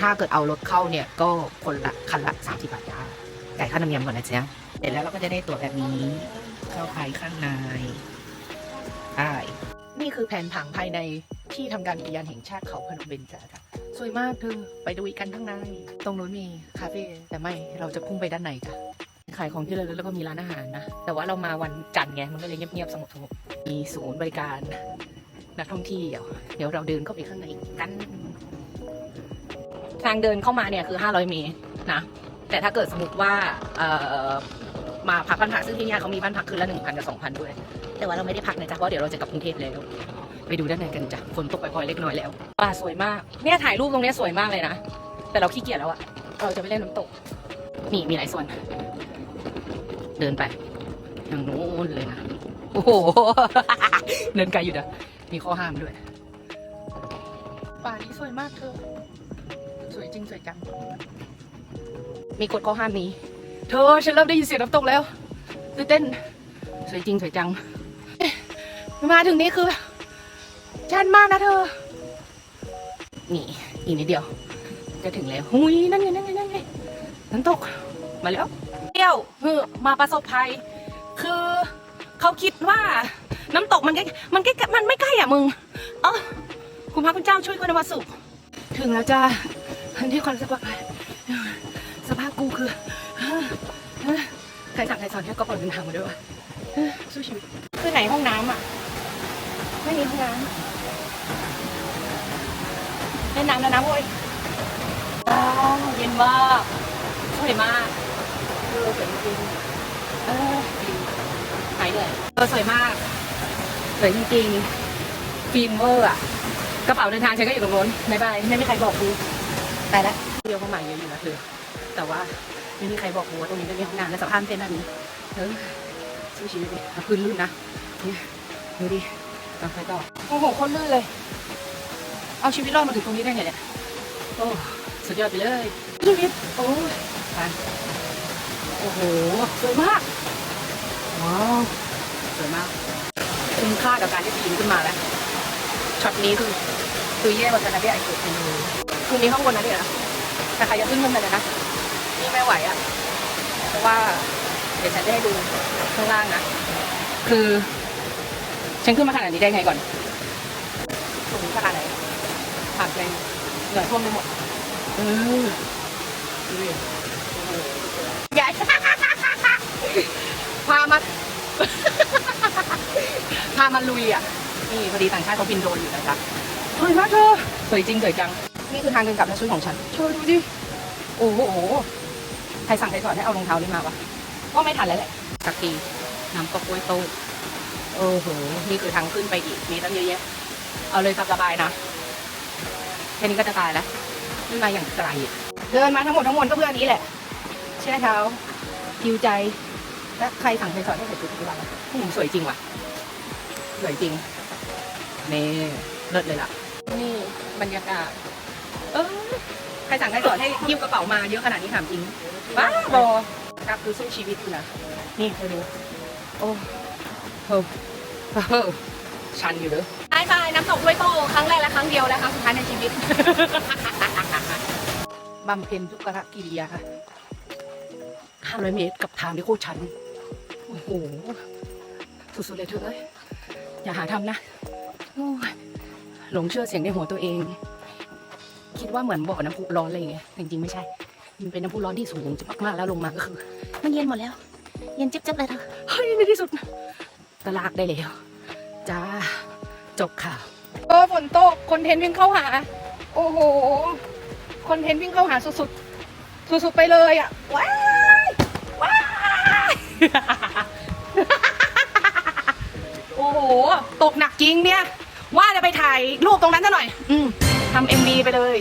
ถ้าเกิดเอารถเข้าเนี่ยก็คนละคันละสามสิบบาทจ้าจ่ายค่าธรรมเนียมก่อนนะจ๊ะเสร็จแล้วเราก็จะได้ตั๋วแบบนี้ เข้าภายข้างในใช่นี่คือแผนผังภายในที่ทำการอุทยานแห่งชาติเขาพนมเบญจจ้ะสวยมากเธอไปดูอีกกันข้างในตรงนู้นมีคาเฟ่แต่ไม่เราจะพุ่งไปด้านในจ้ะขายของที่ระลึกแล้วก็มีร้านอาหารนะ แต่ว่าเรามาวันจันทร์ไงมันก็เลยเงียบๆสงบๆมีศูนย์บริการนักท่องเที่ยวเดี๋ยวเราเดินเข้าไปข้างในกัน ทางเดินเข้ามาเนี่ยคือ 500 เมตรนะ แต่ถ้าเกิดสมมติว่าเอ่อมาพักบ้านพักซึ่งที่เนี่ยเขามีบ้านพักคืนละ1,000กับ2,000ด้วย แต่ว่าเราไม่ได้พักนะจ๊ะเพราะเดี๋ยวเราจะกลับกรุงเทพแล้ว ไปดูด้านในกันจ้ะฝนตกปล่อยๆเล็กน้อยแล้วป่าสวยมากเนี่ยถ่ายรูปตรงเนี้ยสวยมากเลยนะแต่เราขี้เกียจแล้วอะเราจะไปเล่นน้ำตกนี่มีหลายส่วน เดินไปทางโน้นเลยนะโอ้โหเดินไกลอยู่นะมีข้อห้ามด้วยป่านี้สวยมากเธอ สวยจริงสวยจัง มีกฎข้อห้ามนี้ เธอฉันเริ่มได้ยินเสียงน้ำตกแล้วตื่นเต้น สวยจริงสวยจังเอ๊ะมาถึงนี้คือชันมากนะเธอ นี่อีกนิดเดียว จะถึงแล้วหุยนั่นไงนั่นไงนั่นไงน้ำตก มาแล้วเที่ยวเฮ้อมาประสบภัย คือเขาคิดว่าน้ำตกมันใกล้มันใกล้มันไม่ใกล้อะมึง เออคุณพระคุณเจ้าช่วยคุณนวัสุข ถึงแล้วจ้า ที่คอนสปอร์ตสภาพกูคือใครสั่งใครสอนแค่ก็ปลอดเดินทางมาด้วยวะสู้ชีวิตคือไหนห้องน้ำอะ ไม่มีห้องน้ำเล่นน้ำแล้วนะโว้ยอ้าวเย็นมากสวยมากเออสวยจริงๆเออดีหายเหนื่อยเออสวยมากสวยจริงๆฟิล์มเวอร์อะกระเป๋าเดินทางฉันก็อยู่ตรงนู้นบายบายไม่มีใครบอกกู ตายแล้วเดียวเข้ามาเยอะอยู่นะเธอแต่ว่าไม่มีใครบอกว่าตรงนี้จะมีห้องน้ำและสภาพเป็นแบบนี้เออสู้ชีวิตดิพื้นลื่นนะเนี่ยดูดิต้องไปต่อโอ้โหคนลื่นเลย เอาชีวิตรอดมาถึงตรงนี้ได้ไงเนี่ยโอ้สุดยอดไปเลยชีวิตโอ้ยไปโอ้โหสวยมากว้าวสวยมากคุ้มค่ากับการที่ปีนขึ้นมาแล้วช็อตนี้คือ คือแย่กว่ากันนะพี่ไอ้เกิดเลยคือมีข้างบนนะเนี่ยนะแต่ใครจะขึ้นขึ้นไปเลยนะนี่ไม่ไหวอะเพราะว่าเดี๋ยวฉันจะให้ดูข้างล่างนะคือฉันขึ้นมาขนาดนี้ได้ไงก่อนสูงขนาดไหนผ่านแรงเหนื่อยท่วมไปหมดเออใหญ่พามาพามาลุยอะนี่พอดีต่างชาติเขาบินโดรนอยู่นะจ๊ะ สวยมากเธอสวยจริงสวยจัง นี่คือทางเดินกลับและชุดของฉัน เธอดูดิ โอ้โห ใครสั่งใครสอนให้เอารองเท้านี้มาวะ ก็ไม่ทันแล้วแหละสักทีน้ำก็กล้วยโต้โอ้โห นี่คือทางขึ้นไปอีก มีตั้งเยอะแยะ เอาเลยสบายๆนะ แค่นี้ก็จะตายแล้วขึ้นมาอย่างไกลอะเดินมาทั้งหมดทั้งมวลก็เพื่ออันนี้แหละใช่ไหมเท้าคิวใจ และใครสั่งใครสอนให้ใส่ชุดทุกวันผู้หญิงสวยจริงว่ะ สวยจริง นี่เลิศเลยล่ะ นี่บรรยากาศ เออใครสั่งใครสอนให้หิ้วกระเป๋ามาเยอะขนาดนี้ถามจริงบ้าบอครับคือสู้ชีวิตอยู่นะนี่เธอดูโอ้เฮ้อเฮ้อชันอยู่เด้อใช่ใช่น้ำตกด้วยโตครั้งแรกและครั้งเดียวและครั้งสุดท้ายในชีวิตบำเพ็ญทุกขกิริยา500เมตรกับทางที่โคตรชัน โอ้โห สุดๆเลยเธอเอ้ยอย่าหาทำนะโอ้ย หลงเชื่อเสียงในหัวตัวเอง คิดว่าเหมือนบ่อน้ำพุร้อนอะไรอย่างเงี้ยแต่จริงๆไม่ใช่ มันเป็นน้ำพุร้อนที่สูงมากๆแล้วลงมาก็คือมันเย็นหมดแล้ว เย็นจิ๊บๆเลยเธอเฮ้ยในที่สุดตลากได้แล้วจ้าจบข่าวเออฝนตกคอนเทนต์วิ่งเข้าหา โอ้โหคอนเทนต์วิ่งเข้าหาสุดๆสุดๆไปเลยอะว้ายว้ายโอ้โหตกหนักจริงเนี่ยว่าจะไป ถ่ายรูปตรงนั้นซะหน่อย อืมทำเอ็มบีไปเลย